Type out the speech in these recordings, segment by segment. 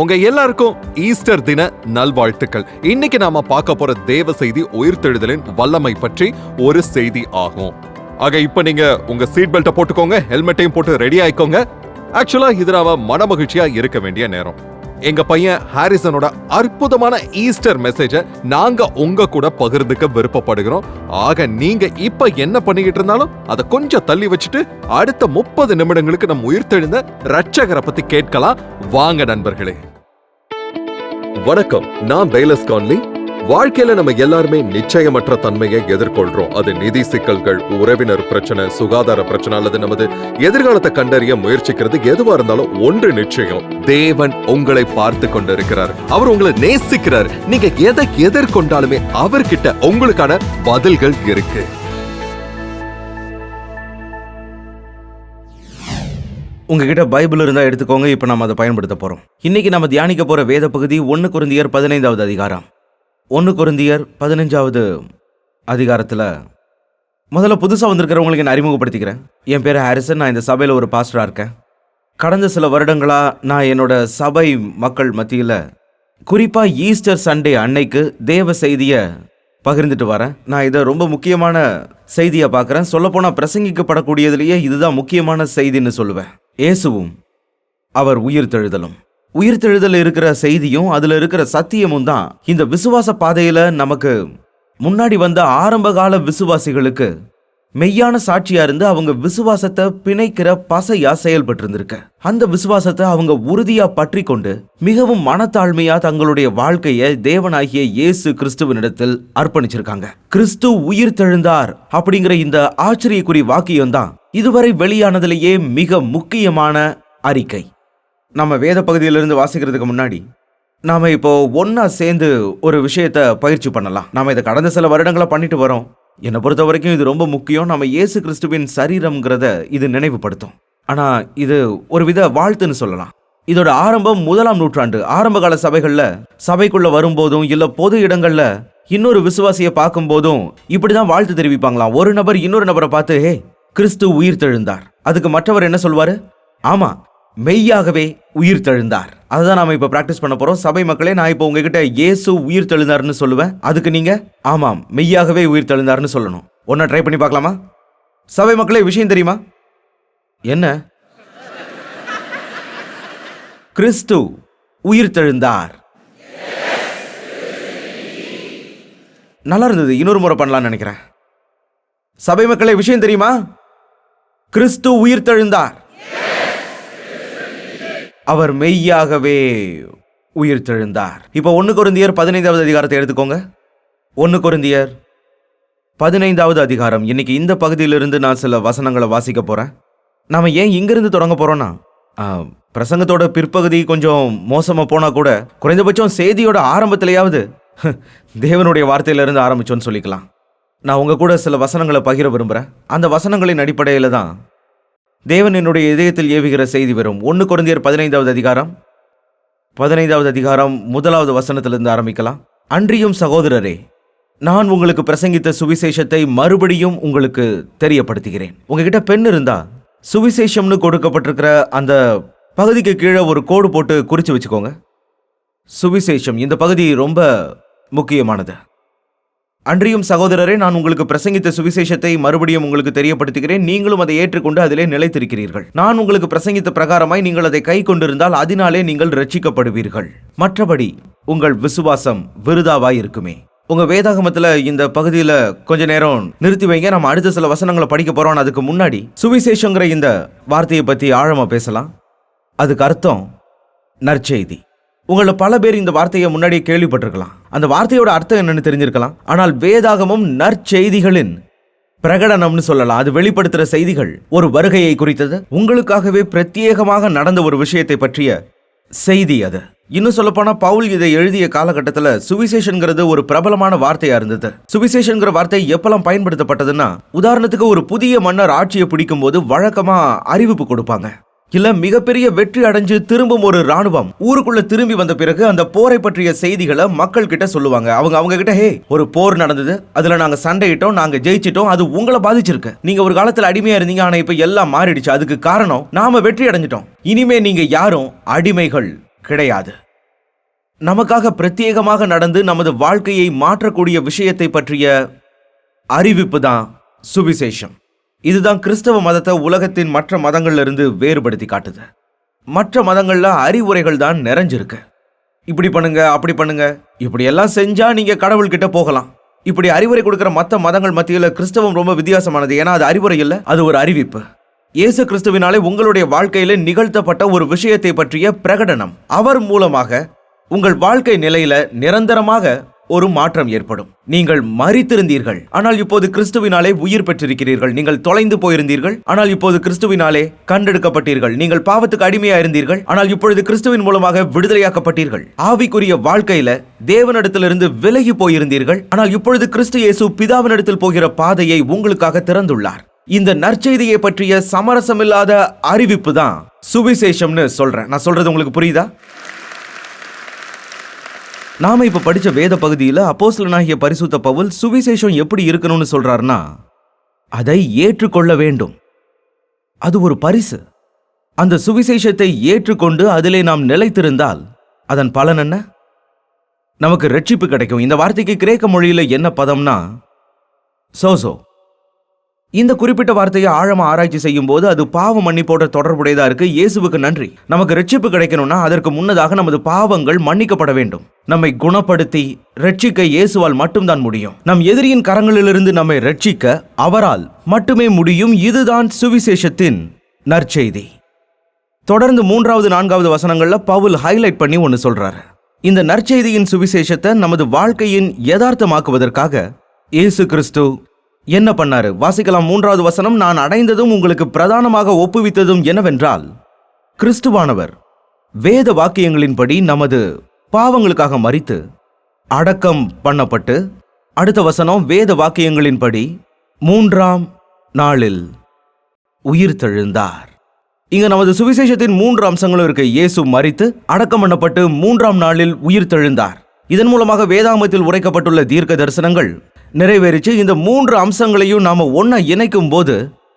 உங்க எல்லாருக்கும் ஈஸ்டர் தின நல்வாழ்த்துக்கள். இன்னைக்கு நாம பார்க்க போற தேவ செய்தி உயிர்த்தெழுதலின் வல்லமை பற்றி ஒரு செய்தி ஆகும். ஆக இப்ப நீங்க உங்க சீட் பெல்ட்டை போட்டுக்கோங்க ஹெல்மெட்டையும் போட்டு ரெடி ஆயிக்கோங்க. ஆக்சுவலா இது நாம மனமகிழ்ச்சியா இருக்க வேண்டிய நேரம். எங்க பையன் ஹாரிசனோட அற்புதமான ஈஸ்டர் மெசேஜை நாங்க உங்க கூட பகிர்ந்துக்க விருப்பப்படுகிறோம். ஆக நீங்க இப்ப என்ன பண்ணிக்கிட்டு இருந்தாலும் அதை கொஞ்சம் தள்ளி வச்சுட்டு அடுத்த முப்பது நிமிடங்களுக்கு நம்ம உயிர்த்தெழுந்த ரட்சகரை பத்தி கேட்கலாம். வாங்க நண்பர்களே. வணக்கம். நான் பேலஸ் கான்லி. வாழ்க்கையில நம்ம எல்லாருமே நிச்சயமற்ற தன்மையை எதிர்கொள்றோம். அது நிதி சிக்கல்கள் உறவினர் பிரச்சனை சுகாதார பிரச்சனை அல்லது நமது எதிர்காலத்தை கண்டறிய முயற்சிக்கிறது. எதுவா இருந்தாலும் ஒன்று நிச்சயம். தேவன் உங்களை பார்த்து கொண்டிருக்கிறார். அவர் உங்களை நேசிக்கிறார். நீங்க எதை எதிர்கொண்டாலுமே அவர்கிட்ட உங்களுக்கான பதில்கள் இருக்கு. உங்ககிட்ட பைபிள் இருந்தால் எடுத்துக்கோங்க. இப்போ நம்ம அதை பயன்படுத்த போகிறோம் இன்னைக்கு நம்ம தியானிக்க போகிற வேத பகுதி ஒன்று குருந்தியர் பதினைந்தாவது அதிகாரம். ஒன்று குருந்தியர் பதினஞ்சாவது அதிகாரத்தில் முதல்ல புதுசாக வந்திருக்கிறவங்களுக்கு நான் அறிமுகப்படுத்திக்கிறேன். என் பேர் ஹாரிசன் நான் இந்த சபையில் ஒரு பாஸ்டராக இருக்கேன். கடந்த சில வருடங்களாக நான் என்னோட சபை மக்கள் மத்தியில் குறிப்பாக ஈஸ்டர் சண்டே அன்னைக்கு தேவ செய்தியை பகிர்ந்துட்டு வரேன். நான் இதை ரொம்ப முக்கியமான செய்தியை பார்க்குறேன் சொல்லப்போனால் பிரசங்கிக்கப்படக்கூடியதுலேயே இதுதான் முக்கியமான செய்தின்னு சொல்லுவேன். இயேசுவும் அவர் உயிர் தெழுதலும். உயிர்த்தெழுதல் இருக்கிற செய்தியும் அதுல இருக்கிற சத்தியமும் தான் இந்த விசுவாச பாதையில நமக்கு முன்னாடி வந்த ஆரம்பகால விசுவாசிகளுக்கு மெய்யான சாட்சியா இருந்து அவங்க விசுவாசத்தை பிணைக்கிற பசையா செயல்பட்டு இருந்திருக்க அந்த விசுவாசத்தை அவங்க உறுதியா பற்றி கொண்டு மிகவும் மனத்தாழ்மையா தங்களுடைய வாழ்க்கையை தேவனாகிய இயேசு கிறிஸ்துவனிடத்தில் அர்ப்பணிச்சிருக்காங்க. கிறிஸ்து உயிர் தெழுந்தார் அப்படிங்கிற இந்த ஆச்சரியக்குறி வாக்கியம் தான் இதுவரை வெளியானதிலேயே மிக முக்கியமான அறிக்கை. நம்ம வேத பகுதியிலிருந்து வாசிக்கிறதுக்கு முன்னாடி நாம் இப்போ ஒன்றா சேர்ந்து ஒரு விஷயத்த பயிற்சி பண்ணலாம். நாம் இதை கடந்த சில வருடங்களை பண்ணிட்டு வரோம். என்னை பொறுத்த வரைக்கும் இது ரொம்ப முக்கியம். நம்ம இயேசு கிறிஸ்துவின் சரீரம்ங்கிறத இது நினைவுபடுத்தும். ஆனால் இது ஒரு வித வாழ்த்துன்னு சொல்லலாம். இதோட ஆரம்பம் முதலாம் நூற்றாண்டு. ஆரம்பகால சபைகளில் சபைக்குள்ளே வரும்போதும் இல்லை பொது இடங்களில் இன்னொரு விசுவாசியை பார்க்கும்போதும் இப்படி தான் வாழ்த்து தெரிவிப்பாங்களாம். ஒரு நபர் இன்னொரு நபரை பார்த்து ஹே கிறிஸ்து உயிர் தெழுந்தார் அதுக்கு மற்றவர் என்ன சொல்வார்? ஆமாம் மெய்யாகவே உயிர் தெழுந்தார். அதை தான் நாம இப்போ ப்ராக்டிஸ் பண்ண போகிறோம் சபை மக்களே நான் இப்போ உங்ககிட்ட இயேசு உயிர் தெழுந்தார்னு சொல்லுவேன். அதுக்கு நீங்கள் ஆமாம் மெய்யாகவே உயிர் தெழுந்தார்னு சொல்லணும். ஒன்றா ட்ரை பண்ணி பார்க்கலாமா? சபை மக்களே விஷயம் தெரியுமா? என்ன? கிறிஸ்து உயிர் தெழுந்தார். நல்லா இருந்தது. இன்னொரு முறை பண்ணலாம்னு நினைக்கிறேன். சபை மக்களே விஷயம் தெரியுமா? கிறிஸ்து உயிர் தெழுந்தார். அவர் மெய்யாகவே உயிர் தெழுந்தார் இப்போ ஒன்று குருந்தியர் பதினைந்தாவது அதிகாரத்தை எடுத்துக்கோங்க. ஒன்று குருந்தியர் பதினைந்தாவது அதிகாரம். இன்னைக்கு இந்த பகுதியிலிருந்து நான் சில வசனங்களை வாசிக்க போகிறேன் நாம் ஏன் இங்கிருந்து தொடங்க போகிறோன்னா பிரசங்கத்தோட பிற்பகுதி கொஞ்சம் மோசமாக போனால் கூட குறைந்தபட்சம் செய்தியோட ஆரம்பத்திலேயாவது தேவனுடைய வார்த்தையிலிருந்து ஆரம்பித்தோன்னு சொல்லிக்கலாம். நான் உங்கள் கூட சில வசனங்களை பகிர விரும்புகிறேன் அந்த வசனங்களின் அடிப்படையில் தான் தேவன் என்னுடைய இதயத்தில் ஏவுகிற செய்தி வரும். ஒன்று குழந்தையர் பதினைந்தாவது அதிகாரம். பதினைந்தாவது அதிகாரம் முதலாவது வசனத்திலிருந்து ஆரம்பிக்கலாம். அன்றியும் சகோதரரே நான் உங்களுக்கு பிரசங்கித்த சுவிசேஷத்தை மறுபடியும் உங்களுக்கு தெரியப்படுத்துகிறேன். உங்ககிட்ட பெண் இருந்தா சுவிசேஷம்னு கொடுக்கப்பட்டிருக்கிற அந்த பகுதிக்கு கீழே ஒரு கோடு போட்டு குறித்து வச்சுக்கோங்க. சுவிசேஷம் இந்த பகுதி ரொம்ப முக்கியமானது. அன்றியும் சகோதரரே நான் உங்களுக்கு பிரசங்கித்த சுவிசேஷத்தை மறுபடியும் உங்களுக்கு தெரியப்படுத்துகிறேன். நீங்களும் அதை ஏற்றுக்கொண்டு அதிலே நிலைத்திருக்கிறீர்கள். நான் உங்களுக்கு பிரசங்கித்த பிரகாரமாய் நீங்கள் அதை கை கொண்டிருந்தால் அதனாலே நீங்கள் ரட்சிக்கப்படுவீர்கள் மற்றபடி உங்கள் விசுவாசம் விருதாவாய் இருக்குமே உங்க வேதாகமத்துல இந்த பகுதியில கொஞ்ச நேரம் நிறுத்தி வைங்க. நம்ம அடுத்த சில வசனங்களை படிக்க போறோம். அதுக்கு முன்னாடி சுவிசேஷங்கிற இந்த வார்த்தையை பத்தி ஆழமா பேசலாம். அதுக்கு அர்த்தம் நற்செய்தி. உங்கள பல பேர் இந்த வார்த்தையை முன்னாடியே கேள்விப்பட்டிருக்கலாம். அந்த வார்த்தையோட அர்த்தம் என்னன்னு தெரிஞ்சிருக்கலாம். ஆனால் வேதாகமும் நற்செய்திகளின் பிரகடனம்னு சொல்லலாம். அது வெளிப்படுத்துகிற செய்திகள் ஒரு வருகையை குறித்தது. உங்களுக்காகவே பிரத்யேகமாக நடந்த ஒரு விஷயத்தை பற்றிய செய்தி அது. இன்னும் சொல்லப்போனால் பவுல் இதை எழுதிய காலகட்டத்தில் சுவிசேஷன்கிறது ஒரு பிரபலமான வார்த்தையாக இருந்தது. சுவிசேஷன்கிற வார்த்தை எப்பெல்லாம் பயன்படுத்தப்பட்டதுன்னா உதாரணத்துக்கு ஒரு புதிய மன்னர் ஆட்சியை பிடிக்கும் போது வழக்கமாக அறிவிப்பு கொடுப்பாங்க. இல்ல மிகப்பெரிய வெற்றி அடைஞ்சு திரும்பும் ஒரு ராணுவம் ஊருக்குள்ள திரும்பி வந்த பிறகு அந்த போரை பற்றிய செய்திகளை மக்கள் கிட்ட சொல்லுவாங்க. அவங்க அவங்க கிட்ட ஹே ஒரு போர் நடந்தது. அதுல நாங்க சண்டையிட்டோம் நாங்க ஜெயிச்சிட்டோம். அது உங்களை பாதிச்சிருக்கு. நீங்க ஒரு காலத்துல அடிமையா இருந்தீங்க. ஆனா இப்ப எல்லாம் மாறிடுச்சு. அதுக்கு காரணம் நாம வெற்றி அடைஞ்சிட்டோம். இனிமே நீங்க யாரும் அடிமைகள் கிடையாது. நமக்காக பிரத்யேகமாக நடந்து நமது வாழ்க்கையை மாற்றக்கூடிய விஷயத்தை பற்றிய அறிவிப்பு தான் சுவிசேஷம். இதுதான் கிறிஸ்தவ மதத்தை உலகத்தின் மற்ற மதங்கள்ல இருந்து வேறுபடுத்தி காட்டுது. மற்ற மதங்கள்ல அறிவுரைகள் தான் நிறைஞ்சிருக்கு. இப்படி பண்ணுங்க அப்படி பண்ணுங்க. இப்படி எல்லாம் செஞ்சா நீங்க கடவுள்கிட்ட போகலாம். இப்படி அறிவுரை கொடுக்குற மற்ற மதங்கள் மத்தியில் கிறிஸ்தவம் ரொம்ப வித்தியாசமானது. ஏன்னா அது அறிவுரை இல்லை அது ஒரு அறிவிப்பு. இயேசு கிறிஸ்துவினாலே உங்களுடைய வாழ்க்கையில நிகழ்த்தப்பட்ட ஒரு விஷயத்தை பற்றிய பிரகடனம். அவர் மூலமாக உங்கள் வாழ்க்கை நிலையில நிரந்தரமாக ஒரு மாற்றம் ஏற்படும். நீங்கள் மறித்திருந்தீர்கள் ஆனால் இப்போது கிறிஸ்துவினாலே உயிர் பெற்றிருக்கிறீர்கள். நீங்கள் தொலைந்து போயிருந்தீர்கள். ஆனால் இப்போது கிறிஸ்துவினாலே கண்டெடுக்கப்பட்டீர்கள். நீங்கள் பாவத்துக்கு அடிமையா இருந்தீர்கள் ஆனால் இப்பொழுது கிறிஸ்துவின் மூலமாக விடுதலையாக்கப்பட்டீர்கள். ஆவிக்குரிய வாழ்க்கையில தேவனிடத்திலிருந்து விலகி போயிருந்தீர்கள். ஆனால் இப்பொழுது கிறிஸ்து இயேசு பிதாவினிடத்தில் போகிற பாதையை உங்களுக்காக திறந்துள்ளார். இந்த நற்செய்தியை பற்றிய சமரசமில்லாத அறிவிப்பு தான் சுவிசேஷம்னு சொல்றேன். நான் சொல்றது உங்களுக்கு புரியுதா? நாம இப்ப படிச்ச வேத பகுதியில அப்போஸ்தலனாகிய பரிசுத்த பவுல் சுவிசேஷம் எப்படி இருக்கணும்னு சொல்றாருன்னா அதை ஏற்றுக்கொள்ள வேண்டும். அது ஒரு பரிசு. அந்த சுவிசேஷத்தை ஏற்றுக்கொண்டு அதிலே நாம் நிலைத்திருந்தால் அதன் பலன் என்ன? நமக்கு ரட்சிப்பு கிடைக்கும். இந்த வார்த்தைக்கு கிரேக்க மொழியில் என்ன பதம்னா சோசோ. இந்த குறிப்பிட்ட வார்த்தையை ஆழமா ஆராய்ச்சி செய்யும் போது அது பாவ மன்னிப்போட தொடர்புடையதா இருக்கு. இயேசுவுக்கு நன்றி. நமக்கு ரட்சிப்பு கிடைக்கணும்னா அதற்கு முன்னதாக நமது பாவங்கள் மன்னிக்கப்பட வேண்டும். நம்மை குணப்படுத்தி ரட்சிக்க இயேசுவால் மட்டும்தான் முடியும். நம் எதிரியின் கரங்களிலிருந்து நம்மை ரட்சிக்க அவரால் மட்டுமே முடியும். இதுதான் சுவிசேஷத்தின் நற்செய்தி. தொடர்ந்து மூன்றாவது நான்காவது வசனங்கள்ல பவுல் ஹைலைட் பண்ணி ஒன்று சொல்றாரு. இந்த நற்செய்தியின் சுவிசேஷத்தை நமது வாழ்க்கையின் யதார்த்தமாக்குவதற்காக இயேசு கிறிஸ்து என்ன பண்ணாரு? வாசிக்கலாம். மூன்றாவது வசனம் நான் அடைந்ததும் உங்களுக்கு பிரதானமாக ஒப்புவித்ததும் என்னவென்றால் கிறிஸ்துவானவர் வேத வாக்கியங்களின்படி நமது பாவங்களுக்காக மறித்து அடக்கம் பண்ணப்பட்டு அடுத்த வசனம் வேத வாக்கியங்களின்படி மூன்றாம் நாளில் உயிர் தெழுந்தார். இங்க நமது சுவிசேஷத்தின் மூன்று அம்சங்களும் இருக்கு. இயேசு மறித்து அடக்கம் பண்ணப்பட்டு மூன்றாம் நாளில் உயிர் தெழுந்தார். இதன் மூலமாக வேதாமத்தில் உரைக்கப்பட்டுள்ள தீர்க்க தரிசனங்கள் நிறைவேறிச்சு. இந்த மூன்று அம்சங்களையும் நாம ஒன்றா இணைக்கும் போது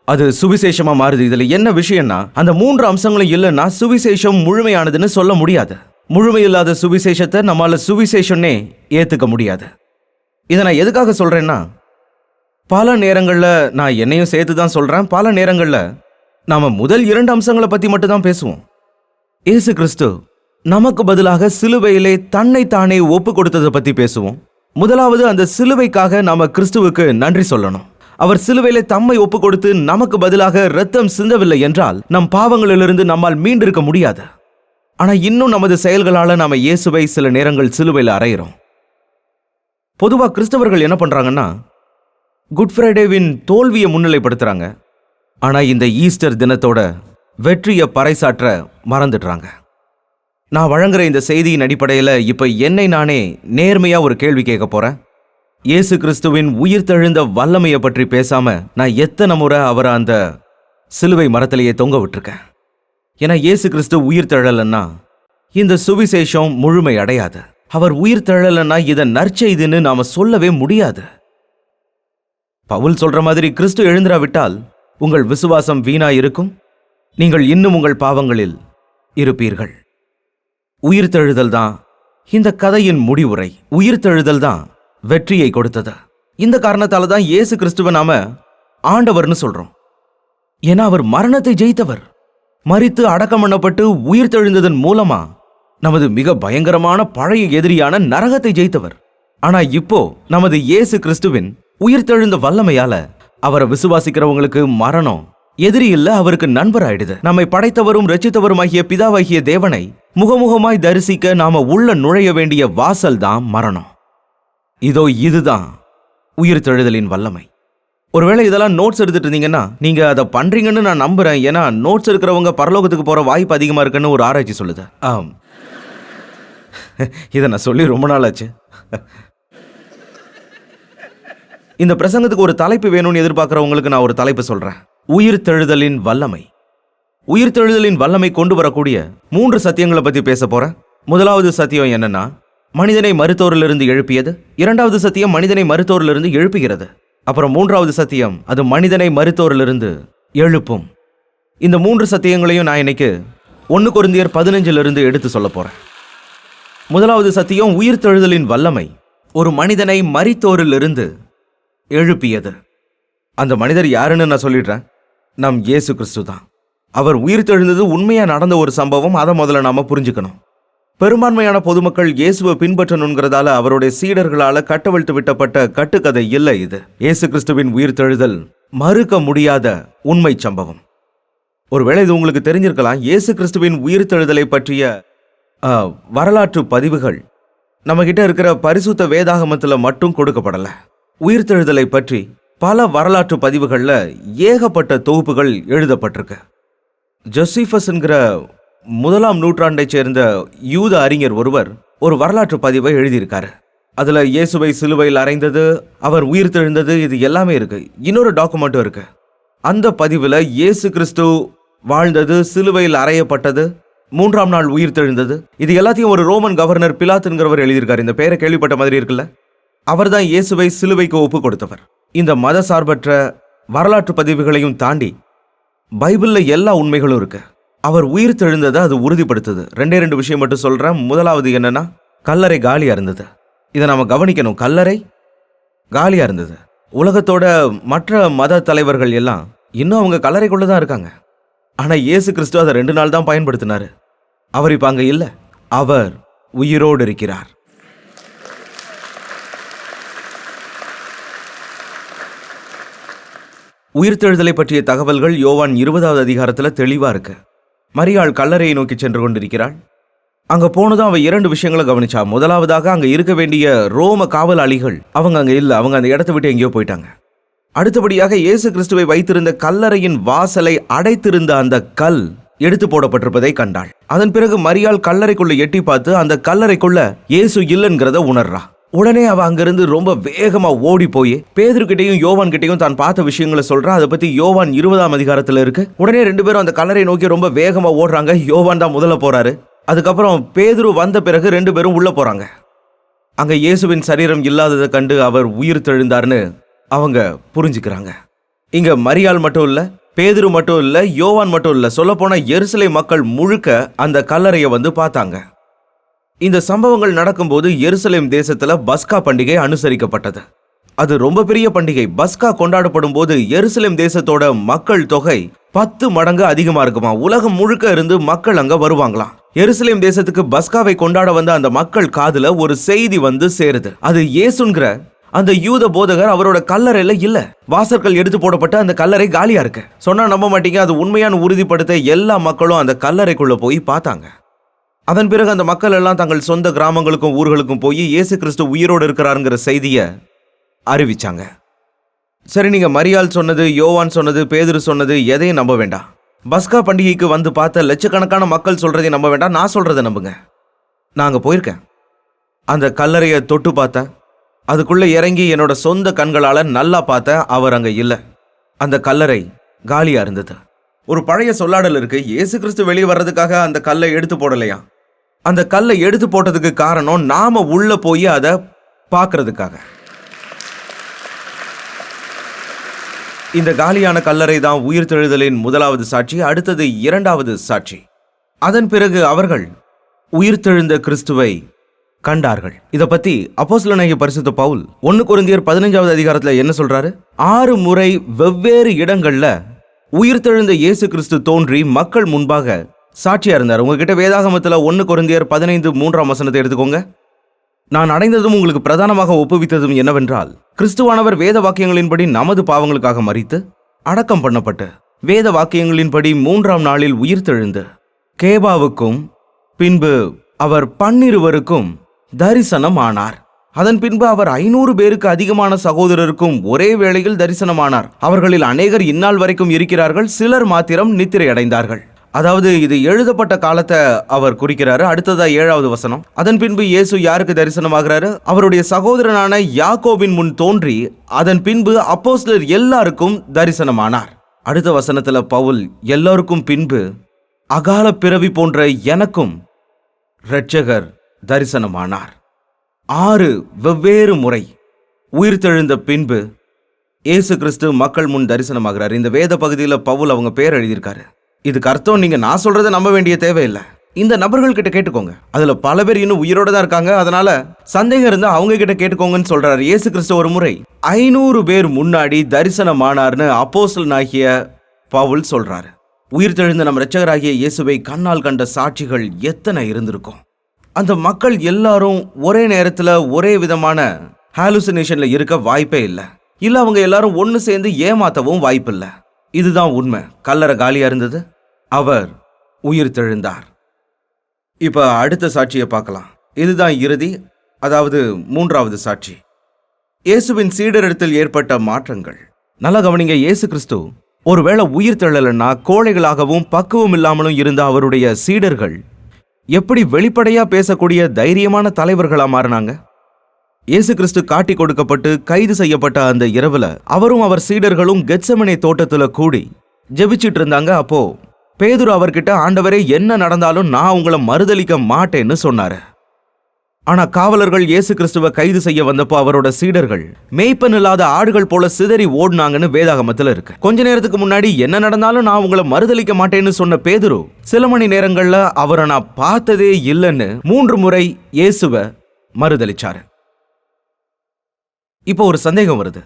அது சுவிசேஷமா மாறுது. இதுல என்ன விஷயம்னா அந்த மூன்று அம்சங்களும் இல்லைன்னா சுவிசேஷம் முழுமையானதுன்னு சொல்ல முடியாது. முழுமையில்லாத சுவிசேஷத்தை நம்மால சுவிசேஷன்னே ஏத்துக்க முடியாது. இதை நான் எதுக்காக சொல்றேன்னா பல நேரங்களில் நான் என்னையும் சேர்த்து தான் சொல்கிறேன் பல நேரங்களில் நாம் முதல் இரண்டு அம்சங்களை பற்றி மட்டும் தான் பேசுவோம். இயேசு கிறிஸ்து நமக்கு பதிலாக சிலுவையிலே தன்னை தானே ஒப்பு கொடுத்ததை பற்றி பேசுவோம். முதலாவது அந்த சிலுவைக்காக நாம கிறிஸ்துவுக்கு நன்றி சொல்லணும். அவர் சிலுவையிலே தம்மை ஒப்பு கொடுத்து நமக்கு பதிலாக ரத்தம் சிந்தவில்லை என்றால் நம் பாவங்களிலிருந்து நம்மால் மீண்டிருக்க முடியாது. ஆனா இன்னும் நமது செயல்களால நாம இயேசுவை சில நேரங்கள் சிலுவையில் அறையிறோம். பொதுவா கிறிஸ்தவர்கள் என்ன பண்றாங்கன்னா குட் ஃப்ரைடேவின் தோல்வியை முன்னிலைப்படுத்துறாங்க. ஆனா இந்த ஈஸ்டர் தினத்தோட வெற்றியை பறைசாற்ற மறந்துடுறாங்க. நான் வழங்குற இந்த செய்தியின் அடிப்படையில் இப்போ என்னை நானே நேர்மையாக ஒரு கேள்வி கேட்க போகிறேன் இயேசு கிறிஸ்துவின் உயிர்த்தெழுந்த வல்லமையை பற்றி பேசாமல் நான் எத்தனை முறை அவரை அந்த சிலுவை மரத்திலேயே தொங்க விட்டுருக்கேன். ஏன்னா இயேசு கிறிஸ்து உயிர் தழலன்னா இந்த சுவிசேஷம் முழுமை அடையாது. அவர் உயிர் தழலன்னா இதை நற்செய்துன்னு நாம் சொல்லவே முடியாது. பவுல் சொல்ற மாதிரி கிறிஸ்து எழுந்திராவிட்டால் உங்கள் விசுவாசம் வீணா இருக்கும் நீங்கள் இன்னும் உங்கள் பாவங்களில் இருப்பீர்கள். உயிர்த்தெழுதல் தான். இந்த கதையின் முடிவுரை உயிர்த்தெழுதல் தான் வெற்றியை கொடுத்தது. இந்த காரணத்தால தான் இயேசு கிறிஸ்துவ நாம ஆண்டவர்னு சொல்றோம். ஏன்னா அவர் மரணத்தை ஜெயித்தவர். மறித்து அடக்கம் பண்ணப்பட்டு உயிர்த்தெழுந்ததன் மூலமா நமது மிக பயங்கரமான பழைய எதிரியான நரகத்தை ஜெயித்தவர். ஆனா இப்போ நமது இயேசு கிறிஸ்துவின் உயிர்த்தெழுந்த வல்லமையால அவரை விசுவாசிக்கிறவங்களுக்கு மரணம் எதிரி இல்ல அவருக்கு நண்பர் ஆயிடுது நம்மை படைத்தவரும் ரச்சித்தவருமாகிய பிதாவாகிய தேவனை முகமுகமாய் தரிசிக்க நாம உள்ள நுழைய வேண்டிய வாசல் தான் மரணம். இதோ இதுதான் உயிர் தழுதலின் வல்லமை. ஒருவேளை இதெல்லாம் நோட்ஸ் எடுத்துட்டு இருந்தீங்கன்னா நீங்க அதை பண்றீங்கன்னு நான் நம்புறேன். ஏன்னா நோட்ஸ் இருக்கிறவங்க பரலோகத்துக்கு போற வாய்ப்பு அதிகமா இருக்குன்னு ஒரு ஆராய்ச்சி சொல்லுது. ஆம். இதை நான் சொல்லி ரொம்ப நாள் ஆச்சு இந்த பிரசங்கத்துக்கு ஒரு தலைப்பு வேணும்னு எதிர்பார்க்குறவங்களுக்கு நான் ஒரு தலைப்பு உயிர் தழுதலின் வல்லமை. உயிர்த்தெழுதலின் வல்லமை கொண்டு வரக்கூடிய மூன்று சத்தியங்களை பத்தி பேச போறேன். முதலாவது சத்தியம் என்னன்னா மனிதனை மருத்துவரிலிருந்து எழுப்பியது. இரண்டாவது சத்தியம் மனிதனை மருத்துவரிலிருந்து எழுப்புகிறது. அப்புறம் மூன்றாவது சத்தியம் அது மனிதனை மருத்துவரிலிருந்து எழுப்பும். இந்த மூன்று சத்தியங்களையும் நான் இன்னைக்கு ஒன்று குருந்தியர் பதினஞ்சிலிருந்து எடுத்து சொல்ல போறேன். முதலாவது சத்தியம் உயிர்த்தெழுதலின் வல்லமை. ஒரு மனிதனை மரித்தோரிலிருந்து எழுப்பியது. அந்த மனிதர் யாருன்னு நான் சொல்லிடுறேன். நம் இயேசு கிறிஸ்து தான் அவர் உயிர்த்தெழுந்தது உண்மையாக நடந்த ஒரு சம்பவம் அதை முதல்ல நாம் புரிஞ்சுக்கணும். பெரும்பான்மையான பொதுமக்கள் இயேசுவை பின்பற்றணுங்கிறதால அவருடைய சீடர்களால் கட்டவிழ்த்து விட்டப்பட்ட கட்டுக்கதை இல்லை இது. இயேசு கிறிஸ்துவின் உயிர்த்தெழுதல் மறுக்க முடியாத உண்மை சம்பவம். ஒருவேளை இது உங்களுக்கு தெரிஞ்சிருக்கலாம் இயேசு கிறிஸ்துவின் உயிர்த்தெழுதலை பற்றிய வரலாற்று பதிவுகள் நம்மகிட்ட இருக்கிற பரிசுத்த வேதாகமத்தில் மட்டும் கொடுக்கப்படலை. உயிர்த்தெழுதலை பற்றி பல வரலாற்று பதிவுகளில் ஏகப்பட்ட தொகுப்புகள் எழுதப்பட்டிருக்கு. ஜொசிஃபஸ்ங்கிற முதலாம் நூற்றாண்டைச் சேர்ந்த யூத அறிஞர் ஒருவர் ஒரு வரலாற்று பதிவை எழுதியிருக்காரு. அதில் இயேசுவை சிலுவையில் அறைந்தது அவர் உயிர்த்தெழுந்தது இது எல்லாமே இருக்கு. இன்னொரு டாக்குமெண்ட்டும் இருக்கு. அந்த பதிவில் இயேசு கிறிஸ்து வாழ்ந்தது சிலுவையில் அறையப்பட்டது மூன்றாம் நாள் உயிர்த்தெழுந்தது இது எல்லாத்தையும் ஒரு ரோமன் கவர்னர் பிலாத்துங்கிறவர் எழுதியிருக்கார். இந்த பேரை கேள்விப்பட்ட மாதிரி இருக்குல்ல? அவர்தான் இயேசுவை சிலுவைக்கு ஒப்பு கொடுத்தவர். இந்த மத சார்பற்ற வரலாற்று பதிவுகளையும் தாண்டி பைபிளில் எல்லா உண்மைகளும் இருக்கு. அவர் உயிர் தெழுந்ததை அது உறுதிப்படுத்துது. ரெண்டே ரெண்டு விஷயம் மட்டும் சொல்கிறேன் முதலாவது என்னன்னா கல்லறை காலியாக இருந்தது. இதை நம்ம கவனிக்கணும். கல்லறை காலியாக இருந்தது. உலகத்தோட மற்ற மத தலைவர்கள் எல்லாம் இன்னும் அவங்க கல்லறைக்குள்ளே தான் இருக்காங்க. ஆனால் இயேசு கிறிஸ்து அதை ரெண்டு நாள் தான் பயன்படுத்தினாரு. அவர் இப்போ அங்கே இல்லை. அவர் உயிரோடு இருக்கிறார். உயிர்த்தெழுதலை பற்றிய தகவல்கள் யோவான் இருபதாவது அதிகாரத்தில் தெளிவாக இருக்கு. மரியாள் கல்லறையை நோக்கி சென்று கொண்டிருக்கிறாள். அங்கே போனதும் அவள் இரண்டு விஷயங்களை கவனிச்சா. முதலாவதாக அங்கே இருக்க வேண்டிய ரோம காவலாளிகள் அவங்க அங்கே இல்லை அவங்க அந்த இடத்தை விட்டு எங்கேயோ போயிட்டாங்க. அடுத்தபடியாக இயேசு கிறிஸ்துவை வைத்திருந்த கல்லறையின் வாசலை அடைத்திருந்த அந்த கல் எடுத்து போடப்பட்டிருப்பதை கண்டாள். அதன் பிறகு மரியாள் கல்லறைக்குள்ள எட்டி பார்த்து அந்த கல்லறைக்குள்ள இயேசு இல்லைங்கிறத உணர்றா. உடனே அவள் அங்கிருந்து ரொம்ப வேகமாக ஓடி போய் பேதர்கிட்டையும் யோவான் கிட்டையும் தான் பார்த்த விஷயங்களை சொல்கிறான் அதை பற்றி யோவான் இருபதாம் அதிகாரத்தில் இருக்கு. உடனே ரெண்டு பேரும் அந்த கல்லறை நோக்கி ரொம்ப வேகமாக ஓடுறாங்க. யோவான் தான் முதல்ல போகிறாரு அதுக்கப்புறம் பேதுரு வந்த பிறகு ரெண்டு பேரும் உள்ளே போகிறாங்க அங்கே இயேசுவின் சரீரம் இல்லாததை கண்டு அவர் உயிர் தெழுந்தார்னு அவங்க புரிஞ்சுக்கிறாங்க. இங்கே மரியாள் மட்டும் இல்லை பேதுரு மட்டும் இல்லை யோவான் மட்டும் இல்லை சொல்லப்போனால் எருசலை மக்கள் முழுக்க அந்த கல்லறையை வந்து பார்த்தாங்க. இந்த சம்பவங்கள் நடக்கும்போது எருசலேம் தேசத்துல பஸ்கா பண்டிகை அனுசரிக்கப்பட்டது. அது ரொம்ப பெரிய பண்டிகை. பஸ்கா கொண்டாடப்படும் போது எருசலேம் தேசத்தோட மக்கள் தொகை பத்து மடங்கு அதிகமா இருக்குமா? உலகம் முழுக்க இருந்து மக்கள் அங்க வருவாங்களாம் எருசலேம் தேசத்துக்கு பஸ்காவை கொண்டாட வந்த அந்த மக்கள் காதுல ஒரு செய்தி வந்து சேருது. அது ஏசுங்கிற அந்த யூத போதகர் அவரோட கல்லறையில இல்ல. வாசற்கள் எடுத்து போடப்பட்ட அந்த கல்லறை காலியா இருக்கு. சொன்னா நம்ப மாட்டீங்க. அது உண்மையான உறுதிப்படுத்த எல்லா மக்களும் அந்த கல்லறைக்குள்ள போய் பார்த்தாங்க. அதன் பிறகு அந்த மக்கள் எல்லாம் தங்கள் சொந்த கிராமங்களுக்கும் ஊர்களுக்கும் போய் இயேசு கிறிஸ்து உயிரோடு இருக்கிறாருங்கிற செய்தியை அறிவிச்சாங்க. சரி நீங்க மரியாள் சொன்னது யோவான் சொன்னது பேதுரு சொன்னது எதையும் நம்ப வேண்டாம். பஸ்கா பண்டிகைக்கு வந்து பார்த்த லட்சக்கணக்கான மக்கள் சொல்றதை நம்ப வேண்டாம். நான் சொல்கிறத நம்புங்க. நான் போயிருக்கேன். அந்த கல்லறையை தொட்டு பார்த்தேன். அதுக்குள்ள இறங்கி என்னோட சொந்த கண்களால நல்லா பார்த்தேன். அவர் அங்க இல்லை. அந்த கல்லறை காலியா இருந்தது. ஒரு பழைய சொல்லாடல் இருக்கு. இயேசு கிறிஸ்து வெளியே வர்றதுக்காக அந்த கல்லை எடுத்து போடலையா? அந்த கல்லை எடுத்து போட்டதுக்கு காரணம் நாம உள்ள போய் அதை பார்க்கறதுக்காக இந்த காலியான கல்லறை தான் உயிர்த்தெழுதலின் முதலாவது சாட்சி அடுத்தது இரண்டாவது சாட்சி. அதன் பிறகு அவர்கள் உயிர்த்தெழுந்த கிறிஸ்துவை கண்டார்கள். இதை பத்தி அப்போஸ்தலனாகிய பரிசுத்த பவுல் ஒன்னு குருந்தியர் பதினஞ்சாவது அதிகாரத்தில் என்ன சொல்றாரு? ஆறு முறை வெவ்வேறு இடங்கள்ல உயிர்த்தெழுந்த இயேசு கிறிஸ்து தோன்றி மக்கள் முன்பாக சாட்சியாக இருந்தார். உங்ககிட்ட வேதாகமத்தில் ஒன்று குறைந்தியர் பதினைந்து மூன்றாம் வசனத்தை எடுத்துக்கோங்க. நான் அடைந்ததும் உங்களுக்கு பிரதானமாக ஒப்புவித்ததும் என்னவென்றால் கிறிஸ்துவானவர் வேத வாக்கியங்களின்படி நமது பாவங்களுக்காக மறித்து அடக்கம் பண்ணப்பட்டு வேத வாக்கியங்களின்படி மூன்றாம் நாளில் உயிர்த்தெழுந்து கேபாவுக்கும் பின்பு அவர் பன்னிருவருக்கும் தரிசனம் ஆனார் அதன் பின்பு அவர் ஐநூறு பேருக்கு அதிகமான சகோதரருக்கும் ஒரே வேளையில் தரிசனமானார். அவர்களில் அநேகர் இந்நாள் வரைக்கும் இருக்கிறார்கள் சிலர் மாத்திரம் நித்திரை அடைந்தார்கள் அதாவது இது எழுதப்பட்ட காலத்தை அவர் குறிக்கிறாரு. அடுத்ததா ஏழாவது வசனம். அதன் பின்பு இயேசு யாருக்கு தரிசனமாகிறாரு? அவருடைய சகோதரனான யாக்கோபின் முன் தோன்றி அதன் பின்பு அப்போஸ்லர் எல்லாருக்கும் தரிசனமானார். அடுத்த வசனத்துல பவுல் எல்லாருக்கும் பின்பு அகால பிறவி போன்ற எனக்கும் இரட்சகர் தரிசனமானார். ஆறு வெவ்வேறு முறை உயிர்த்தெழுந்த பின்பு இயேசு கிறிஸ்து மக்கள் முன் தரிசனமாகிறார். இந்த வேத பகுதியில் பவுல் அவங்க பேர் எழுதியிருக்காரு. இதுக்கு அர்த்தம் நீங்கள் நான் சொல்கிறத நம்ப வேண்டிய தேவையில்லை. இந்த நபர்கள் கிட்ட கேட்டுக்கோங்க. அதில் பல பேர் இன்னும் உயிரோட தான் இருக்காங்க. அதனால சந்தேகம் இருந்தால் அவங்க கிட்ட கேட்டுக்கோங்கன்னு சொல்கிறார் இயேசு கிறிஸ்து ஒரு முறை. ஐநூறு பேர் முன்னாடி தரிசனமானார்னு ஆகிய பவுல் சொல்கிறாரு உயிர் தெழுந்த நம்ம ரச்சகராகிய இயேசுவை கண்ணால் கண்ட சாட்சிகள் எத்தனை இருந்திருக்கும்? அந்த மக்கள் எல்லாரும் ஒரே நேரத்தில் ஒரே விதமான ஹாலுசினேஷனில் இருக்க வாய்ப்பே இல்லை. இல்லை அவங்க எல்லாரும் ஒன்று சேர்ந்து ஏமாற்றவும் வாய்ப்பில்லை. இதுதான் உண்மை. கல்லறை காலியாக இருந்தது? அவர் உயிர் தெழுந்தார் இப்போ அடுத்த சாட்சியை பார்க்கலாம். இதுதான் இறுதி அதாவது மூன்றாவது சாட்சி. இயேசுவின் சீடரிடத்தில் ஏற்பட்ட மாற்றங்கள். நல்லா கவனிங்க இயேசு கிறிஸ்து ஒருவேளை உயிர் தள்ளலைன்னா கோழைகளாகவும் பக்குவம் இல்லாமலும் இருந்த அவருடைய சீடர்கள் எப்படி வெளிப்படையாக பேசக்கூடிய தைரியமான தலைவர்களாக மாறினாங்க? இயேசு கிறிஸ்து காட்டி கொடுக்கப்பட்டு கைது செய்யப்பட்ட அந்த இரவில் அவரும் அவர் சீடர்களும் கெத்சமனே தோட்டத்தில் கூடி ஜெபிச்சிட்டு இருந்தாங்க. அப்போ பேதுரு அவர்கிட்ட ஆண்டவரே என்ன நடந்தாலும் நான் உங்களை மறுதலிக்க மாட்டேன்னு சொன்னாரு. ஆனா காவலர்கள் இயேசு கிறிஸ்துவ கைது செய்ய வந்தப்போ அவரோட சீடர்கள் மேய்ப்பன் இல்லாத ஆடுகள் போல சிதறி ஓடுனாங்கன்னு வேதாகமத்துல இருக்கு. கொஞ்ச நேரத்துக்கு முன்னாடி என்ன நடந்தாலும் நான் உங்களை மறுதளிக்க மாட்டேன்னு சொன்ன பேதுரு சில மணி நேரங்கள்ல அவரை நான் பார்த்ததே இல்லைன்னு மூன்று முறை இயேசுவ மறுதளிச்சாரு இப்போ ஒரு சந்தேகம் வருது.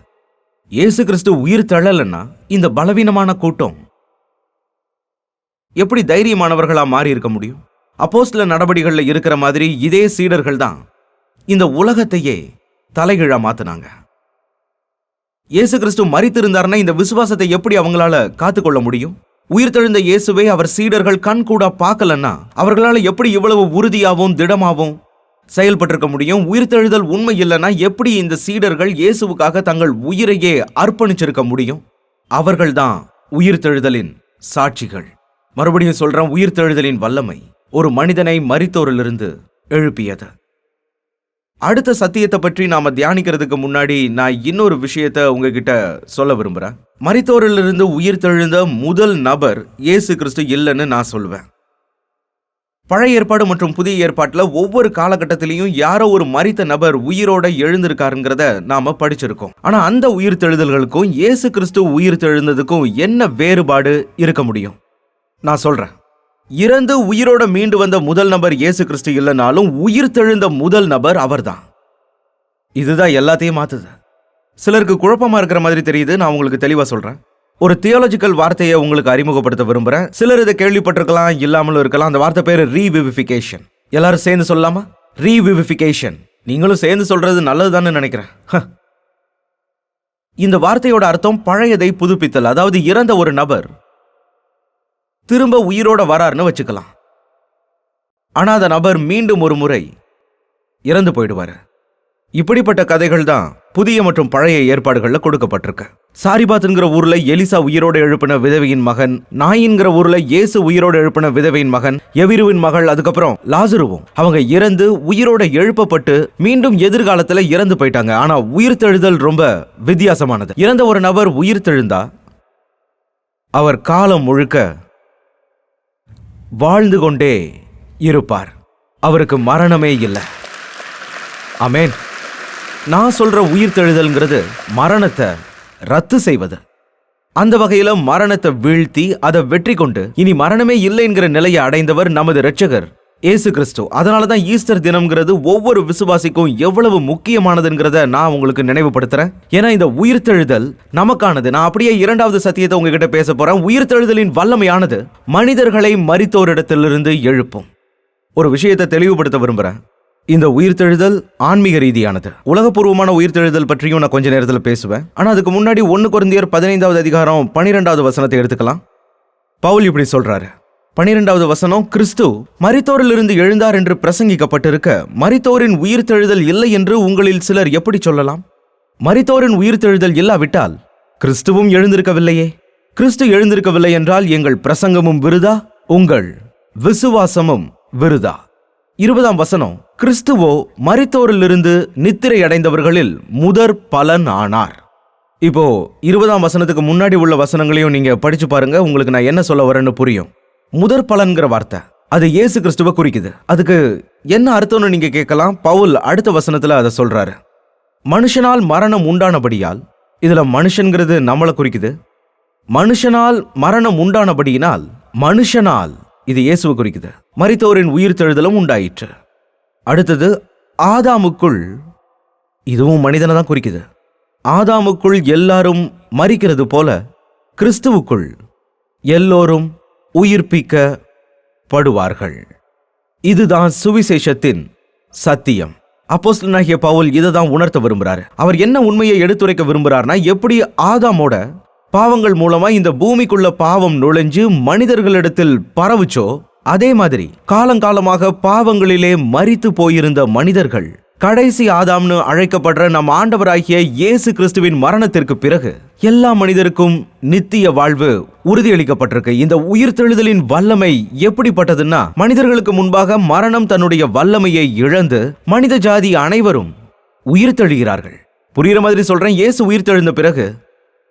இயேசு கிறிஸ்து உயிர் தழலைன்னா இந்த பலவீனமான கூட்டம் எப்படி தைரியமானவர்களாக மாறி இருக்க முடியும்? அப்போ சில நடவடிக்கைகளில் இருக்கிற மாதிரி இதே சீடர்கள் தான் இந்த உலகத்தையே தலைகீழா மாற்றினாங்க இயேசு கிறிஸ்து மறித்திருந்தார்னா இந்த விசுவாசத்தை எப்படி அவங்களால காத்துக்கொள்ள முடியும்? உயிர்த்தெழுந்த இயேசுவை அவர் சீடர்கள் கண் கூட பார்க்கலன்னா அவர்களால் எப்படி இவ்வளவு உறுதியாகவும் திடமாகவும் செயல்பட்டிருக்க முடியும்? உயிர்த்தெழுதல் உண்மை இல்லைன்னா எப்படி இந்த சீடர்கள் இயேசுவுக்காக தங்கள் உயிரையே அர்ப்பணிச்சிருக்க முடியும்? அவர்கள்தான் உயிர்த்தெழுதலின் சாட்சிகள். மறுபடியும் சொல்றேன் உயிர்த்தெழுதலின் வல்லமை ஒரு மனிதனை மறித்தோரிலிருந்து எழுப்பியது. அடுத்த சத்தியத்தை பற்றி நாம தியானிக்கிறதுக்கு முன்னாடி நான் இன்னொரு விஷயத்த உங்ககிட்ட சொல்ல விரும்புறேன். உயிர் தெழுந்த முதல் நபர் இயேசு கிறிஸ்து இல்லைன்னு நான் சொல்லுவேன் பழைய ஏற்பாடு மற்றும் புதிய ஏற்பாட்டில் ஒவ்வொரு காலகட்டத்திலையும் யாரோ ஒரு மறித்த நபர் உயிரோட எழுந்திருக்காருங்கிறத நாம படிச்சிருக்கோம். ஆனா அந்த உயிர் தெழுதல்களுக்கும் இயேசு கிறிஸ்து உயிர்த்தெழுந்ததுக்கும் என்ன வேறுபாடு இருக்க முடியும்? நான் சொல்றேன். இறந்து உயிரோட மீண்டு வந்த முதல் நபர் இயேசு கிறிஸ்து இல்லைனாலும் உயிர்த்தெழுந்த முதல் நபர் அவர்தான். இதுதான் எல்லாத்தையும் மாத்துது. சிலருக்கு குழப்பமா இருக்கிற மாதிரி தெரியுது. நான் உங்களுக்கு தெளிவா சொல்றேன். ஒரு தியாலஜிக்கல் வார்த்தையை உங்களுக்கு அறிமுகப்படுத்த விரும்புறேன். சிலர் இதை கேள்விப்பட்டிருக்கலாம் இல்லாமலும் இருக்கலாம். அந்த வார்த்தை பேர் ரீவிவிஃபிகேஷன் எல்லாரும் சேர்ந்து சொல்லலாமா? ரீவிவிஃபிகேஷன் நீங்களும் சேர்ந்து சொல்றது நல்லதுதான்னு நினைக்கிறேன். ஹ. இந்த வார்த்தையோட அர்த்தம் பழையதை புதுப்பித்தல். அதாவது இறந்த ஒரு நபர் திரும்ப உயிரோட வராருன்னு வச்சுக்கலாம். ஆனால் அந்த நபர் மீண்டும் ஒரு முறை இறந்து போயிடுவார். இப்படிப்பட்ட கதைகள் தான் புதிய மற்றும் பழைய ஏற்பாடுகளில் கொடுக்கப்பட்டிருக்கு. சாரிபாத்ங்கிற ஊர்ல எலிசா உயிரோடு எழுப்பின விதவையின் மகன் நாயின்கிற ஊர்ல இயேசு உயிரோடு எழுப்பின விதவையின் மகன் எவிருவின் மகள் அதுக்கப்புறம் லாசருவும். அவங்க இறந்து உயிரோட எழுப்பப்பட்டு மீண்டும் எதிர்காலத்துல இறந்து போயிட்டாங்க. ஆனா உயிர்த்தெழுதல் ரொம்ப வித்தியாசமானது. இறந்த ஒரு நபர் உயிர்த்தெழுந்தா அவர் காலம் முழுக்க வாழ்ந்து கொண்டே இருப்பார். அவருக்கு மரணமே இல்லை. அமேன் நான் சொல்ற உயிர்த்தெழுதல்ங்கிறது மரணத்தை ரத்து செய்வது. அந்த வகையில மரணத்தை வீழ்த்தி அதை வெற்றி கொண்டு இனி மரணமே இல்லைங்கிற நிலையை அடைந்தவர் நமது இரட்சகர் இயேசு கிறிஸ்து அதனால தான் ஈஸ்டர் தினம்ங்கிறது ஒவ்வொரு விசுவாசிக்கும் எவ்வளவு முக்கியமானதுங்கிறத நான் உங்களுக்கு நினைவுபடுத்துறேன். ஏன்னா இந்த உயிர்த்தெழுதல் நமக்கானது. நான் அப்படியே இரண்டாவது சத்தியத்தை உங்ககிட்ட பேச போறேன். உயிர்த்தெழுதலின் வல்லமையானது மனிதர்களை மறித்தோரிடத்திலிருந்து எழுப்பும். ஒரு விஷயத்தை தெளிவுபடுத்த விரும்புகிறேன் இந்த உயிர்த்தெழுதல் ஆன்மீக ரீதியானது. உலகபூர்வமான உயிர்த்தெழுதல் பற்றியும் நான் கொஞ்ச நேரத்தில் பேசுவேன். ஆனால் அதுக்கு முன்னாடி ஒன்று குறைந்தியர் பதினைந்தாவது அதிகாரம் பன்னிரெண்டாவது வசனத்தை எடுத்துக்கலாம். பவுல் இப்படி சொல்றாரு. பனிரெண்டாவது வசனம் கிறிஸ்து மரித்தோரிலிருந்து எழுந்தார் என்று பிரசங்கிக்கப்பட்டிருக்க மரித்தோரின் உயிர்த்தெழுதல் இல்லை என்று உங்களில் சிலர் எப்படி சொல்லலாம்? மரித்தோரின் உயிர்த்தெழுதல் இல்லாவிட்டால் கிறிஸ்துவும் எழுந்திருக்கவில்லையே. கிறிஸ்து எழுந்திருக்கவில்லை என்றால் எங்கள் பிரசங்கமும் விருதா? உங்கள் விசுவாசமும் விருதா? இருபதாம் வசனம் கிறிஸ்துவோ மரித்தோரிலிருந்து நித்திரை அடைந்தவர்களில் முதற் பலன் ஆனார் இப்போ இருபதாம் வசனத்துக்கு முன்னாடி உள்ள வசனங்களையும் நீங்க படிச்சு பாருங்க உங்களுக்கு நான் என்ன சொல்ல வரேன்னு புரியும். முதற் பலன்கிற வார்த்தை. அது இயேசு கிறிஸ்துவ குறிக்குது. அதுக்கு என்ன அர்த்தம்னு நீங்க கேட்கலாம்? பவுல் அடுத்த வசனத்துல அதை சொல்றாரு. மனுஷனால் மரணம் உண்டானபடியால் இதுல மனுஷன்கிறது நம்மளை குறிக்குது. மனுஷனால் மரணம் உண்டானபடியினால் மனுஷனால் இது இயேசுவை குறிக்குது. மரித்தோரின் உயிர்த்தெழுதலும் உண்டாயிற்று. அடுத்தது ஆதாமுக்குள் இதுவும் மனிதனை தான் குறிக்குது. ஆதாமுக்குள் எல்லாரும் மறிக்கிறது போல கிறிஸ்துவுக்குள் எல்லோரும் உயிர்ப்பிக்கப்படுவார்கள். இதுதான் சுவிசேஷத்தின் சத்தியம். அப்போஸ்தலனாகிய பவுல் இதை தான் உணர்த்த விரும்புறாரு அவர் என்ன உண்மையை எடுத்துரைக்க விரும்புறாருன்னா எப்படி ஆதாமோட பாவங்கள் மூலமா இந்த பூமிக்குள்ள பாவம் நுழைஞ்சு மனிதர்களிடத்தில் பரவுச்சோ அதே மாதிரி காலங்காலமாக பாவங்களிலே மறித்து போயிருந்த மனிதர்கள் கடைசி ஆதாம்னு அழைக்கப்படுற நம் ஆண்டவராகிய இயேசு கிறிஸ்துவின் மரணத்திற்கு பிறகு எல்லா மனிதருக்கும் நித்திய வாழ்வு உறுதியளிக்கப்பட்டிருக்கு. இந்த உயிர்த்தெழுதலின் வல்லமை எப்படிப்பட்டதுன்னா மனிதர்களுக்கு முன்பாக மரணம் தன்னுடைய வல்லமையை இழந்து மனித ஜாதி அனைவரும் உயிர்த்தெழுகிறார்கள். புரியுற மாதிரி சொல்றேன் இயேசு உயிர்த்தெழுந்த பிறகு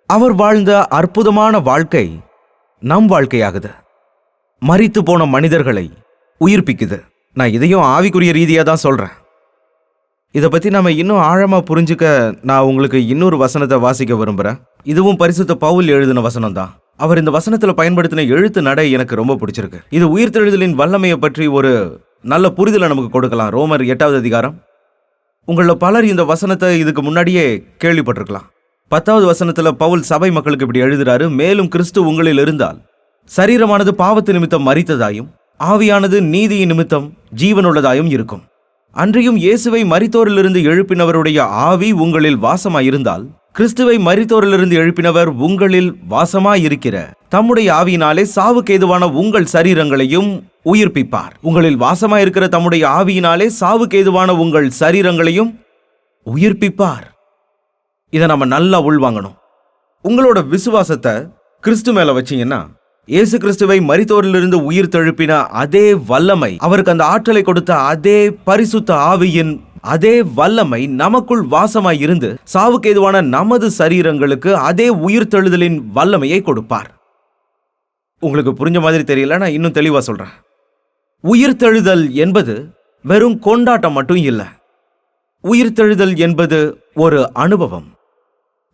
அவர் வாழ்ந்த அற்புதமான வாழ்க்கை நம் வாழ்க்கையாகுது. மறித்து போன மனிதர்களை உயிர்ப்பிக்குது. நான் இதையும் ஆவிக்குரிய ரீதியாக தான் சொல்றேன். இதை பற்றி நம்ம இன்னும் ஆழமாக புரிஞ்சுக்க நான் உங்களுக்கு இன்னொரு வசனத்தை வாசிக்க விரும்புகிறேன் இதுவும் பரிசுத்த பவுல் எழுதின வசனம் தான் அவர் இந்த வசனத்தில் பயன்படுத்தின எழுத்து நடை எனக்கு ரொம்ப பிடிச்சிருக்கு. இது உயிர்த்தெழுதலின் வல்லமையை பற்றி ஒரு நல்ல புரிதலை நமக்கு கொடுக்கலாம். ரோமர் எட்டாவது அதிகாரம். உங்களில் பலர் இந்த வசனத்தை இதுக்கு முன்னாடியே கேள்விப்பட்டிருக்கலாம். பத்தாவது வசனத்தில் பவுல் சபை மக்களுக்கு இப்படி எழுதுறாரு மேலும் கிறிஸ்து உங்களில் இருந்தால் சரீரமானது பாவத்து நிமித்தம் மறித்ததாயும் ஆவியானது நீதியின் நிமித்தம் ஜீவனுள்ளதாயும் இருக்கும். அன்றியும் இயேசுவை மரித்தோரிலிருந்து எழுப்பினவருடைய ஆவி உங்களில் வாசமாயிருந்தால் கிறிஸ்துவை மரித்தோரிலிருந்து எழுப்பினவர் உங்களில் வாசமாயிருக்கிற தம்முடைய ஆவியினாலே சாவுக்கு ஏதுவான உங்கள் சரீரங்களையும் உயிர்ப்பிப்பார். உங்களில் வாசமாயிருக்கிற தம்முடைய ஆவியினாலே சாவுக்கு ஏதுவான உங்கள் சரீரங்களையும் உயிர்ப்பிப்பார். இதை நம்ம நல்லா உள்வாங்கணும். உங்களோட விசுவாசத்தை கிறிஸ்து மேல வச்சீங்கன்னா இயேசு கிறிஸ்துவை மரித்தோரிலிருந்து உயிர் தெழுப்பின அதே வல்லமை அவருக்கு அந்த ஆற்றலை கொடுத்த அதே பரிசுத்த ஆவியின் அதே வல்லமை நமக்குள் வாசமாய் இருந்து சாவுக்கு எதுவான நமது சரீரங்களுக்கு அதே உயிர்த்தெழுதலின் வல்லமையை கொடுப்பார். உங்களுக்கு புரிஞ்ச மாதிரி தெரியல நான் இன்னும் தெளிவாக சொல்றேன். உயிர்த்தெழுதல் என்பது வெறும் கொண்டாட்டம் மட்டும் இல்லை உயிர்த்தெழுதல் என்பது ஒரு அனுபவம்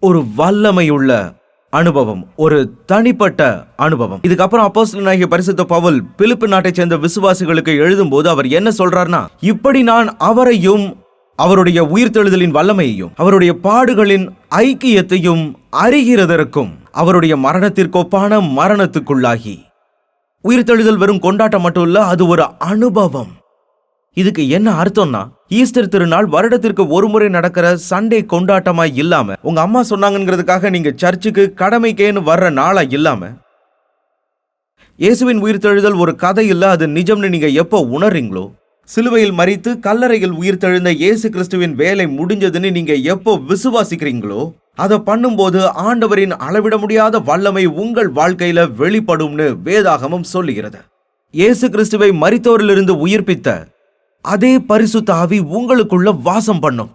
ஒரு வல்லமையுள்ள அனுபவம் ஒரு தனிப்பட்ட அனுபவம். இதுக்கப்புறம் அப்போஸ்தலனாகிய பரிசுத்த பவுல் பிலிப்பு நாட்டைச் சேர்ந்த விசுவாசிகளுக்கு எழுதும் போது அவர் என்ன சொல்றார்னா இப்படி நான் அவரையும் அவருடைய உயிர்த்தெழுதலின் வல்லமையையும் அவருடைய பாடுகளின் ஐக்கியத்தையும் அறிகிறதற்கும் அவருடைய மரணத்திற்கொப்பான மரணத்துக்குள்ளாகி. உயிர்த்தெழுதல் வெறும் கொண்டாட்டம் மட்டும் இல்ல அது ஒரு அனுபவம். இதுக்கு என்ன அர்த்தம்னா ஈஸ்டர் திருநாள் வருடத்திற்கு ஒரு முறை நடக்கிற சண்டே கொண்டாட்டமா இல்லாம உங்க அம்மா சொன்னாங்கங்கிறதுக்காக நீங்க சர்ச்சுக்கு கடமைக்கேன்னு வர்ற நாளா இல்லாம இயேசுவின் உயிர்த்தெழுதல் ஒரு கதை இல்ல அது நிஜம்னு நீங்க எப்போ உணர்றீங்களோ? சிலுவையில் மறித்து கல்லறையில் உயிர்த்தெழுந்த இயேசு கிறிஸ்துவின் வேலை முடிஞ்சதுன்னு நீங்க எப்போ விசுவாசிக்கிறீங்களோ அதை பண்ணும்போது ஆண்டவரின் அளவிட முடியாத வல்லமை உங்கள் வாழ்க்கையில வெளிப்படும்னு வேதாகமம் சொல்லுகிறது. இயேசு கிறிஸ்துவை மறித்தோரிலிருந்து உயிர்ப்பித்த அதே பரிசுத்த ஆவி உங்களுக்குள்ள வாசம் பண்ணும்.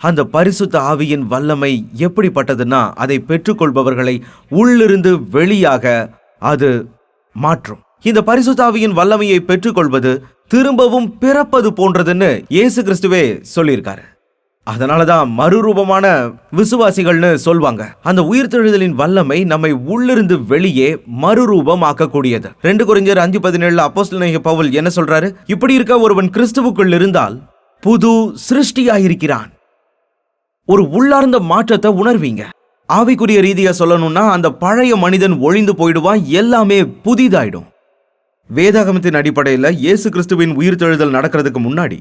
அந்த பரிசுத்த ஆவியின் வல்லமை எப்படிப்பட்டதுன்னா அதை பெற்றுக்கொள்பவர்களை உள்ளிருந்து வெளியாக அது மாற்றும். இந்த பரிசுத்த ஆவியின் வல்லமையை பெற்றுக்கொள்வது திரும்பவும் பிறப்பது போன்றதுன்னு இயேசு கிறிஸ்துவே சொல்லியிருக்காரு. அதனாலதான் மறுரூபமான விசுவாசிகள்னு சொல்வாங்க. அந்த உயிர்த்தெழுதலின் வல்லமை நம்மை உள்ளிருந்து வெளியே மறுரூபம் ஆக்கக்கூடியது ரெண்டு குறைஞ்சர் அஞ்சு பதினேழு அப்போஸ்தலனாகிய பவுல் என்ன சொல்றாரு? இப்படி இருக்க ஒருவன் கிறிஸ்துவுக்குள் இருந்தால் புது சிருஷ்டியாயிருக்கிறான். ஒரு உள்ளார்ந்த மாற்றத்தை உணர்வீங்க. ஆவிக்குரிய ரீதியா சொல்லணும்னா அந்த பழைய மனிதன் ஒழிந்து போயிடுவான் எல்லாமே புதிதாயிடும். வேதாகமத்தின் அடிப்படையில் இயேசு கிறிஸ்துவின் உயிர்த்தெழுதல் நடக்கிறதுக்கு முன்னாடி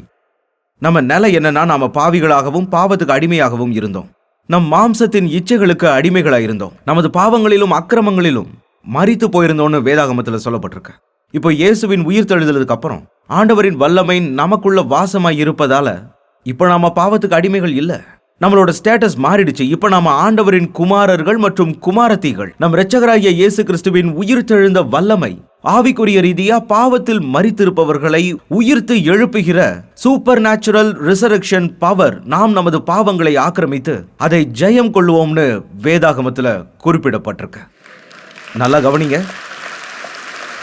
நம்ம நிலை என்னன்னா நாம பாவிகளாகவும் பாவத்துக்கு அடிமையாகவும் இருந்தோம். நம் மாம்சத்தின் இச்சைகளுக்கு அடிமைகளாக இருந்தோம். நமது பாவங்களிலும் அக்கிரமங்களிலும் மறித்து போயிருந்தோம்னு வேதாகமத்தில் சொல்லப்பட்டிருக்கு. இப்போ இயேசுவின் உயிர்த்தெழுதலுக்கு அப்புறம் ஆண்டவரின் வல்லமை நமக்குள்ள வாசமாய் இருப்பதால இப்போ நாம பாவத்துக்கு அடிமைகள் இல்லை. நம்மளோட ஸ்டேட்டஸ் மாறிடுச்சு. இப்போ நாம ஆண்டவரின் குமாரர்கள் மற்றும் குமாரத்திகள் நம் இரட்சகராகிய இயேசு கிறிஸ்துவின் உயிர் தெழுந்த வல்லமை ஆவிக்குரிய ரீதியா பாவத்தில் மறித்திருப்பவர்களை உயிர்த்து எழுப்புகிற சூப்பர் நேச்சுரல் ரிசரக்ஷன் பவர் நாம் நமது பாவங்களை ஆக்கிரமித்து அதை ஜெயம் கொள்ளுவோம்னு வேதாகமத்தில் குறிப்பிடப்பட்டிருக்கு. நல்லா கவனிங்க.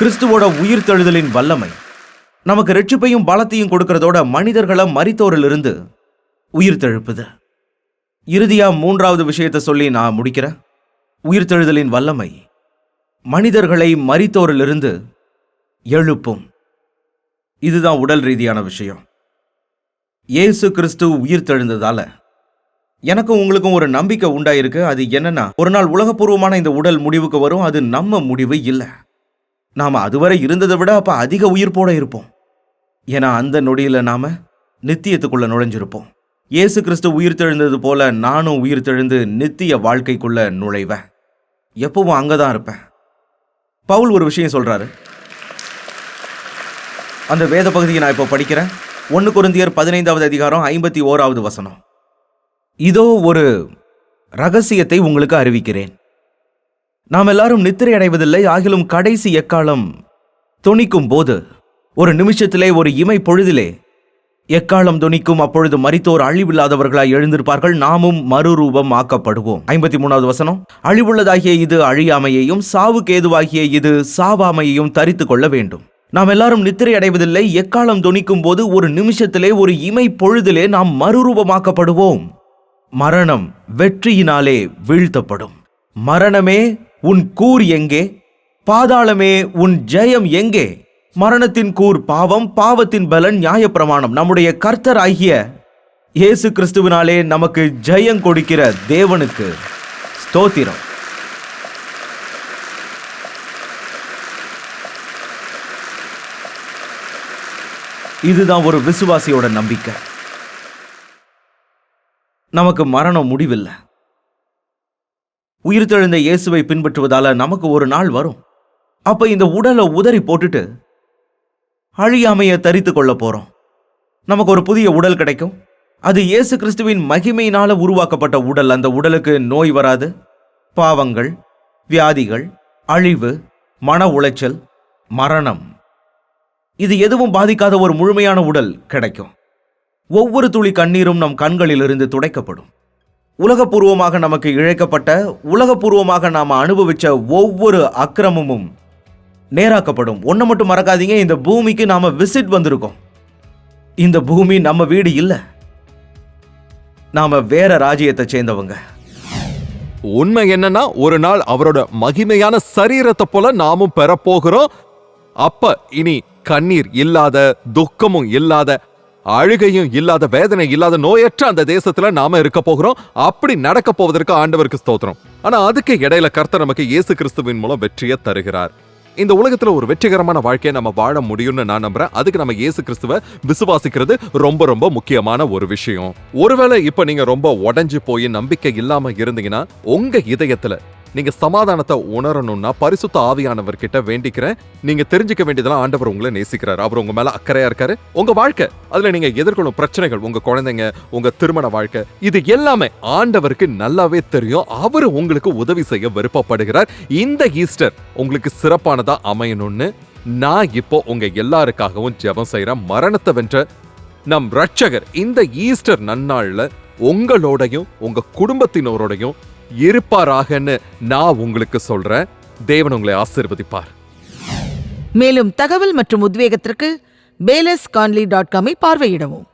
கிறிஸ்துவோட உயிர்த்தெழுதலின் வல்லமை. நமக்கு ரட்சிப்பையும் பலத்தையும் கொடுக்கறதோட மனிதர்களை மறித்தோரிலிருந்து உயிர்த்தெழுப்புது. இறுதியா மூன்றாவது விஷயத்தை சொல்லி நான் முடிக்கிறேன். உயிர்த்தெழுதலின் வல்லமை. மனிதர்களை மறித்தோரிலிருந்து எழுப்பும். இதுதான் உடல் ரீதியான விஷயம். இயேசு கிறிஸ்து உயிர் தெழுந்ததால. எனக்கும் உங்களுக்கும் ஒரு நம்பிக்கை உண்டாயிருக்கு. அது என்னன்னா ஒரு நாள் உலகபூர்வமான இந்த உடல் முடிவுக்கு வரும். அது நம்ம முடிவு இல்லை. நாம் அதுவரை இருந்ததை விட அப்போ அதிக உயிர்ப்போட இருப்போம். ஏன்னா அந்த நொடியில் நாம் நித்தியத்துக்குள்ளே நுழைஞ்சிருப்போம். இயேசு கிறிஸ்து உயிர் தெழுந்தது போல நானும் உயிர் தெழுந்து நித்திய வாழ்க்கைக்குள்ளே நுழைவேன். எப்பவும் அங்கதான் இருப்பேன். பவுல் ஒரு விஷயம் சொல்கிறாரு அந்த வேத பகுதியை நான் இப்போ படிக்கிறேன். ஒன்று குருந்தியர் பதினைந்தாவது அதிகாரம் ஐம்பத்தி ஓராவது வசனம். இதோ ஒரு ரகசியத்தை உங்களுக்கு அறிவிக்கிறேன். நாம் எல்லாரும் நித்திரை அடைவதில்லை ஆகிலும் கடைசி எக்காலம் துணிக்கும் போது ஒரு நிமிஷத்திலே ஒரு இமை பொழுதிலே எக்காலம் தொனிக்கும் அப்பொழுது மறித்தோர் அழிவில்லாதவர்களாய் எழுந்திருப்பார்கள். நாமும் மறுரூபம் ஆக்கப்படுவோம். ஐம்பத்தி மூணாவது வசனம். அழிவுள்ளதாகிய இது அழியாமையையும் சாவுக்கு ஏதுவாகிய இது சாவாமையையும் தரித்து கொள்ள வேண்டும். நாம் எல்லாரும் நித்திரை அடைவதில்லை எக்காலம் துணிக்கும் போது ஒரு நிமிஷத்திலே ஒரு இமை பொழுதிலே நாம் மறுரூபமாக்கப்படுவோம். மரணம் வெற்றியினாலே வீழ்த்தப்படும். மரணமே உன் கூர் எங்கே? பாதாளமே உன் ஜெயம் எங்கே? மரணத்தின் கூர் பாவம் பாவத்தின் பலன் நியாயப்பிரமாணம். நம்முடைய கர்த்தர் ஆகிய இயேசு கிறிஸ்துவினாலே நமக்கு ஜெயம் கொடுக்கிற தேவனுக்கு ஸ்தோத்திரம். இதுதான் ஒரு விசுவாசியோட நம்பிக்கை. நமக்கு மரணம் முடிவில்லை. உயிர்த்தெழுந்த இயேசுவை பின்பற்றுவதால நமக்கு ஒரு நாள் வரும். அப்ப இந்த உடலை உதறி போட்டுட்டு அழியாமைய தரித்து கொள்ள போகிறோம் நமக்கு ஒரு புதிய உடல் கிடைக்கும். அது இயேசு கிறிஸ்துவின் மகிமையினால் உருவாக்கப்பட்ட உடல். அந்த உடலுக்கு நோய் வராது. பாவங்கள் வியாதிகள் அழிவு மன உளைச்சல் மரணம். இது எதுவும் பாதிக்காத ஒரு முழுமையான உடல் கிடைக்கும். ஒவ்வொரு துளி கண்ணீரும் நம் கண்களிலிருந்து துடைக்கப்படும். உலகபூர்வமாக நமக்கு இழைக்கப்பட்ட உலகபூர்வமாக நாம் அனுபவித்த ஒவ்வொரு அக்கிரமமும் நேராக்கப்படும். ஒன்றை மட்டும் மறக்காதீங்க. இந்த பூமிக்கு நாம் விசிட் வந்திருக்கோம். இந்த பூமி நம்ம வீடு இல்லை. நாம் வேற ராஜ்யத்தை சேர்ந்தவங்க. உண்மை என்னன்னா ஒரு நாள் அவரோட மகிமையான சரீரத்தை போல நாமும் பெறப்போகிறோம். அப்ப இனி கண்ணீர் இல்லாத துக்கமும் இல்லாத அழுகையும் இல்லாத வேதனை இல்லாத நோயற்ற அந்த தேசத்துல நாம இருக்க போகிறோம். அப்படி நடக்க போவதற்கு ஆண்டவருக்கு ஸ்தோத்திரம். ஆனா அதுக்கு இடையில கர்த்தர் நமக்கு இயேசு கிறிஸ்துவின் மூலம் வெற்றியை தருகிறார். இந்த உலகத்துல ஒரு வெற்றிகரமான வாழ்க்கையை நம்ம வாழ முடியும்னு நான் நம்புறேன். அதுக்கு நம்ம இயேசு கிறிஸ்துவ விசுவாசிக்கிறது ரொம்ப ரொம்ப முக்கியமான ஒரு விஷயம். ஒருவேளை இப்ப நீங்க ரொம்ப உடஞ்சு போய் நம்பிக்கை இல்லாம இருந்தீங்கன்னா உங்க இதயத்துல நீங்க சமாதானத்தை உணரணும்னா பரிசுத்த ஆவியானவர் கிட்ட வேண்டிக்கிறேன். நீங்க தெரிஞ்சுக்க வேண்டியதெல்லாம் ஆண்டவர் உங்களை நேசிக்கிறார். அவர் உங்க மேல அக்கறையா இருக்காரு. உங்க வாழ்க்கை அதுல நீங்க எதிர்கொள்ளும் பிரச்சனைகள் உங்க குழந்தைங்க உங்க திருமண வாழ்க்கை இது எல்லாமே ஆண்டவருக்கு நல்லாவே தெரியும். அவர் உங்களுக்கு உதவி செய்ய விருப்பப்படுகிறார். இந்த ஈஸ்டர் உங்களுக்கு சிறப்பானதா அமையணும்னு நான் இப்போ உங்க எல்லாருக்காகவும் ஜெபம் செய்யறேன் மரணத்தை வென்ற நம் ரட்சகர் இந்த ஈஸ்டர் நன்னாள்ல உங்களோடையும் உங்க குடும்பத்தினரோடையும் இருப்பாராகன்னு நான் உங்களுக்கு சொல்றேன். தேவன் உங்களை ஆசீர்வதிப்பார். மேலும் தகவல் மற்றும் உத்வேகத்திற்கு பேலஸ் கான்லி டாட் காமை பார்வையிடவும்.